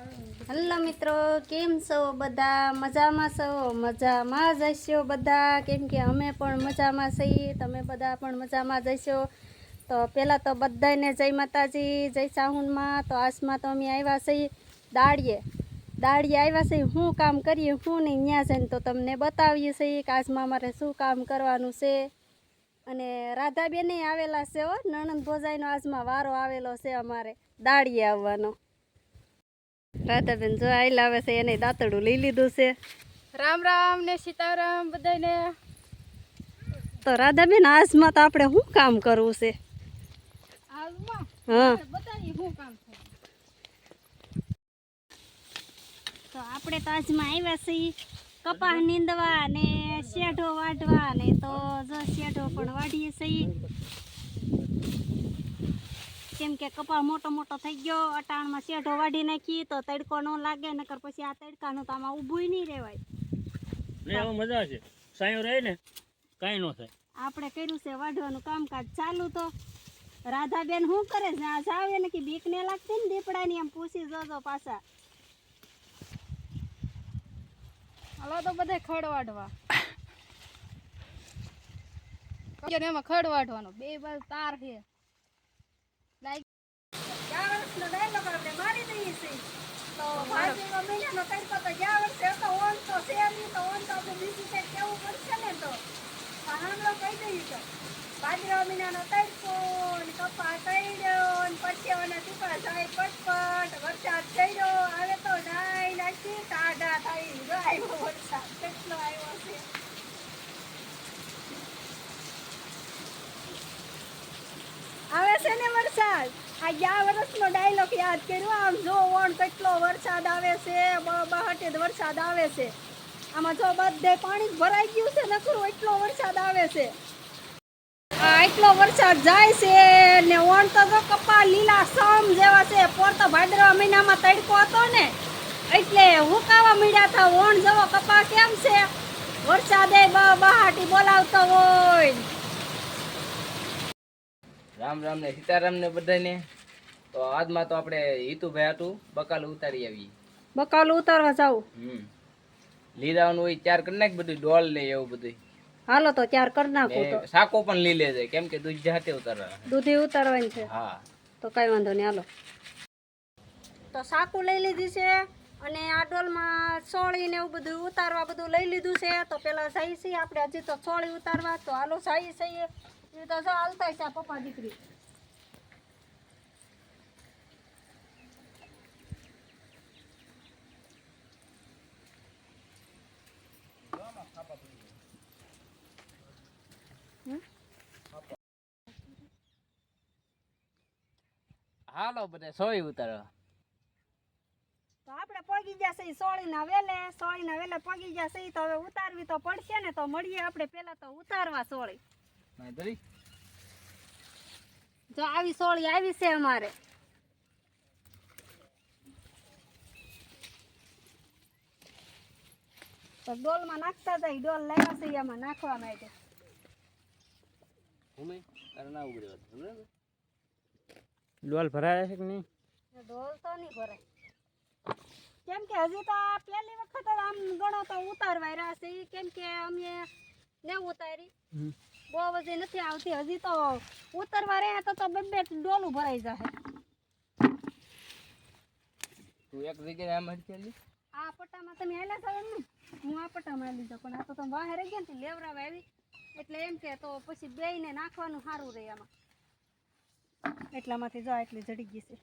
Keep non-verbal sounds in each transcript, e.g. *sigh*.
Hello મિત્રો, કેમ છો બધા? મજામાં છો? મજામાં જ હશો બધા? કેમ કે અમે પણ મજામાં છીએ. તમે બધા પણ મજામાં જ હશો? તો પહેલાં તો બધાને જય માતાજી, જય સાહુનમાં તો આસમાં તો અમે આવ્યા છીએ દાળીએ દાળીએ આવ્યા છીએ. શું કામ કરીએ શું નહીં ત્યાં જઈને તો તમને બતાવીએ છીએ કે આજમાં અમારે શું કામ કરવાનું છે. અને રાધાબેને આવેલા છે હો, નણંદ ભોજાઈનો આજમાં વારો આવેલો છે અમારે દાળીએ આવવાનો. રાધાબેન જો આઈ લાવે છે એને દાંતડું લઈ લીધું છે. રામ રામ ને સીતારામ બધાને તો રાધાબેન આજમાં તો આપણે શું કામ કરવું છે? હા. તો આપણે તો આજમાં આવ્યા છીએ કપાસ નીંદવા ને શેઢો વાઢવા ને તો જો શેઢો પણ વાઢીએ છીએ. કેમ કે કપાળ મોટો મોટો થઈ ગયો અટાણમાં શેઢો વાઢી નાખી તો તડકો ન લાગે નકર પછી આ તડકાનું તો આમાં ઊભું નહીં રહેવાય. ને મજા છે. સાયો રહે ને કાંઈ ન થાય. આપણે કર્યું છે વાઢવાનું કામકાજ ચાલુ તો. રાધાબેન શું કરે છે? આ જાવે ને કે બીક ને લાગતી ને દીપડાની એમ પૂછી જોજો પાછા. હલો તો બધા ખડ વાઢવા. *coughs* એમાં ખડ વાઢવાનો બે બાજુ તાર છે લાઈ ગયા વર્ષનો ડાયલોગ આપણે મારી દઈએ છીએ તો ભાદરવા મહિનાનો તડકો તો ગયા વર્ષે હતો ઓન તો છે નહીં તો ઓન તો આપણે બીજી સાઈડ કેવું પડશે ને તો હામલો કહી દઈએ તો ભાદરવા મહિનાનો તડકો ને કપા તળ્યો ને પરસેવાના ટીપા જાય પટપટ વરસાદ ચડ્યો હવે તો નાઈ નાખી ટાઢા થઈ જો આવ્યો વરસાદ કેટલો આવ્યો છે આવે છે ને વરસાદ? આ ગયા વર્ષનો ડાયલોગ યાદ કર્યો? આમ જો ઓણ કેટલો વરસાદ આવે છે બહાટે વરસાદ આવે છે. આમાં જો બધે પાણી ભરાઈ ગયું છે, નકરું એટલો વરસાદ આવે છે. એટલો વરસાદ જાય છે ને ઓણ તો જો કપા લીલા સમ જેવા છે. પોર તો ભાદરવા મહિનામાં તડકો હતો ને. એટલે હુકાવા મીડ્યા હતા ઓણ જેવો કપા કેમ છે? વરસાદે બહાટી બોલાવતો હોય. રામ રામ ને સીતારામ ને બધાને તો આજમાં તો આપણે હિતુભાઈ હતું બકાલ ઉતારી આવી. બકાલ ઉતારવા જાવ. હમ. હોય ચાર કરી નાખ બધું ડોલ ને એવું બધું હાલો તો ચાર કરી નાખો તો. સાકો પણ લઈ લેજે કેમ કે દૂધ જાતે ઉતારવા. દૂધે ઉતારવાની છે. હા. તો કઈ વાંધો નહીં હાલો. તો સાકુ લઈ લીધી છે અને આ ડોલમાં સોળી ને એવું બધું ઉતારવા બધું લઈ લીધું છે. તો પેલા જઈ છીએ આપણે હજી તો સોળી ઉતારવા. તો હાલો જઈ છીએ એ તો જો હાલતા છે પપ્પા દીકરી. હાલો બધા સોય ઉતારવા તો આપણે પગી જશે સોળીના વેલે સોળી ના વેલે પગી જશે તો હવે ઉતારવી તો પડશે ને તો મળીએ આપણે પેલા તો ઉતારવા સોળી. જો આવી સોળી આવી છે અમારે. તો ડોલમાં નાખતા જાય ડોલ લાવ્યા છે એમાં નાખવા માટે. ડોલ ભરાયા છે કે નહીં? ડોલ તો નહીં ભરાય. કેમ કે હજી તો આ પહેલી વખત આમ ગણો તો ઉતારવા રહ્યા છે કેમ કે અમે ને ઉતારી. બહુ હજી નથી આવતી. હજી તો ઉતરવા રહ્યા તો તો બે બે ડોલું ભરાઈ જશે તું એક જગ્યાએ આમ હડકેલી આ પટ્ટામાં તમે આવેલા છો એમ ને હું આ પટ્ટામાં આવી લીધો પણ આ તો તમે બહાર રહી ગયા ને લેવરાવા આવી. એટલે એમ કે તો પછી બેયને નાખવાનું સારું રહે આમાં. એટલામાંથી જો એટલી જડી ગઈ છે.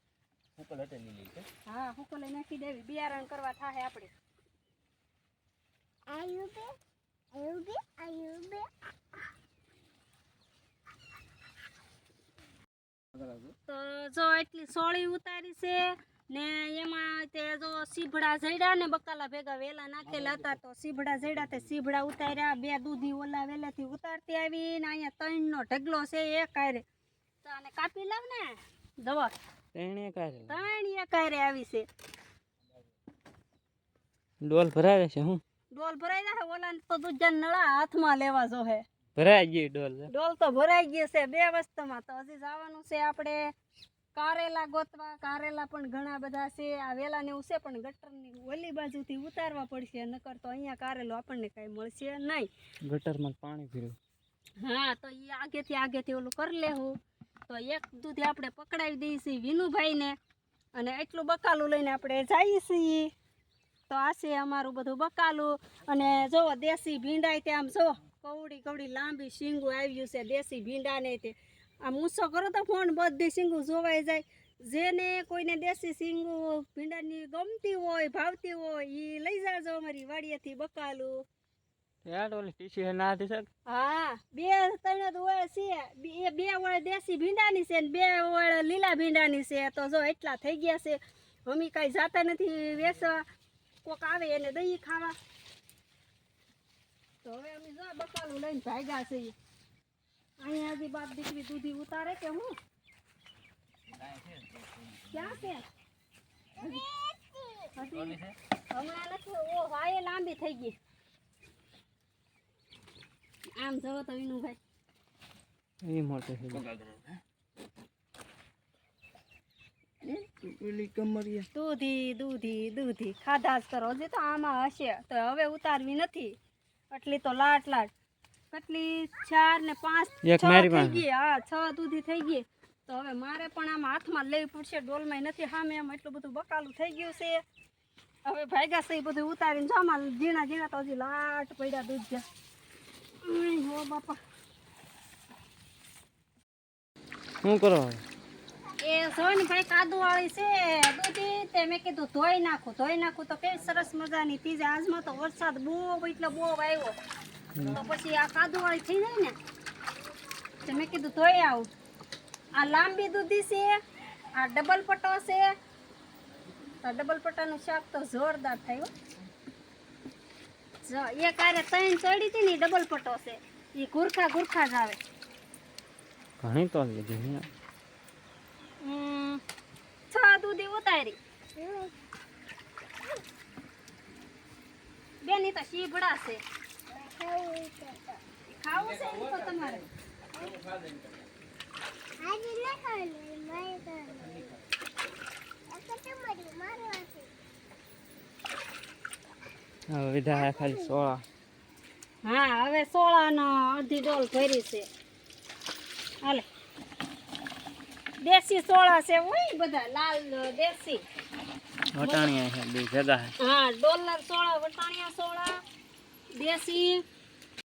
હુકલ હટે લીલી છે હા હુકલ નાખી દેવી. બિયારણ કરવા થાય આપણે. તો જો એટલી સોળી ઉતારી છે ને એમાં તે જો સીભડા જડ્યા ને બકાલા ભેગા વેલા નાખેલા હતા તો સીભડા જડ્યા તે સીભડા ઉતાર્યા. બે દૂધી ઓલા વેલેથી ઉતારતી આવી ને અહીંયા ત્રણનો ઢગલો છે એ કારે તો આને કાપી લાવ ને. દવા ત્રણ કારે આવી છે. ડોલ ભરાવે છે હું? ડોલ ભરાઈ જાય ઓલા તો દૂજા નળા હાથમાં લેવા જો હે. ભરાઈ ગઈ ડોલ. ડોલ તો ભરાઈ ગઈ છે બે વસ્તુમાં તો હજી જવાનું છે આપણે કારેલા ગોતવા. કારેલા પણ ઘણા બધા છે આ વેલા ને છે પણ ગટરની ઓલી બાજુથી ઉતારવા પડશે નકર તો અહીંયા કારેલો આપણને કાંઈ મળશે નહીં. ગટરમાં પાણી ભર્યું. હા તો એ આગેથી આગેથી ઓલું કરી લેવું. તો એક દૂધી આપણે પકડાવી દઈશું વિનુભાઈને અને એટલું બકાલું લઈને આપણે જઈએ છીએ. તો આ છે અમારું બધું બકાલું. અને જો દેશી ભીંડાય તેમ આમ જો. કવડી કવડી લાંબી શીંગું આવ્યું છે દેશી ભીંડા ને તે. આ મૂસો કરો તો ફોન બધી શીંગું જોવાઈ જાય. જેને કોઈને દેશી શીંગું ભીંડાની ગમતી હોય ભાવતી હોય એ લઈ જાજો અમારી વાડીએથી બકાલું. યાર ઓલી ટીસી ના હતી સર હા બે ત્રણ હોય છે. બે બે વળ દેશી ભીંડાની છે ને બે વળ લીલા ભીંડાની છે. તો જો એટલા થઈ ગયા છે. અમે કાંઈ જાતા નથી વેચવા. કોક આવે એને દહીં ખાવા. તો હવે અમે જો બકાલું લઈને ભાગ્યા છીએ. અહીંયા હજી બાપ દીકરી દૂધી ઉતારે કે હું? ક્યાં છે? હમણાં નથી ઓ વાય લાંબી થઈ ગઈ. આમ જવો તો એ મોટે છે. દૂધી દૂધી દૂધી. ખાધા જ કરો. હજી તો આમાં હશે. તો હવે ઉતારવી નથી. એટલી તો લાટ લાટ. કેટલી ચાર ને પાંચ એક મારી થઈ. ગઈ. હા છ દૂધી થઈ ગઈ. તો હવે મારે પણ આમાં હાથમાં લેવી પડશે. ડોલમાં નથી સામે આમ એટલું બધું બકાલું થઈ ગયું છે. હવે ભાગ્યા છે એ બધું ઉતારીને જામાં ઝીણા ઝીણા તો હજી લાટ પડ્યા દૂધ છે હો બાપા. શું કરો એ સોની ભાઈ કાદુ વાળી છે. દૂધી તે મેં કીધું ધોઈ નાખું ધોઈ નાખું તો કઈ સરસ મજાની. ત્રીજે આજમાં તો વરસાદ બહુ એટલે બહુ આવ્યો. તો પછી આ કાદુ વાળી થઈ જાય ને તો મેં કીધું ધોઈ આવું. આ લાંબી દૂધી છે આ ડબલ પટ્ટો છે. આ ડબલ પટ્ટાનું શાક તો જોરદાર થયું જો એક આરે ત્રણ ચડી હતી ને ડબલ પટ્ટો છે. એ ગુરખા ગુરખા જ આવે. ઘણી તો લીધી છ દૂધી ઉતારી. બેન તો શીભડા છે. ખાવું છે તો તમારે. હવે વિધા ખાલી સોળા. હા હવે સોળાનો અડધી ડોલ ભરી છે. હાલે. દેશી સોળા છે હોય બધા લાલ દેશી. વટાણિયા છે બે જગા હા ડોલર સોળા વટાણિયા સોળા દેશી.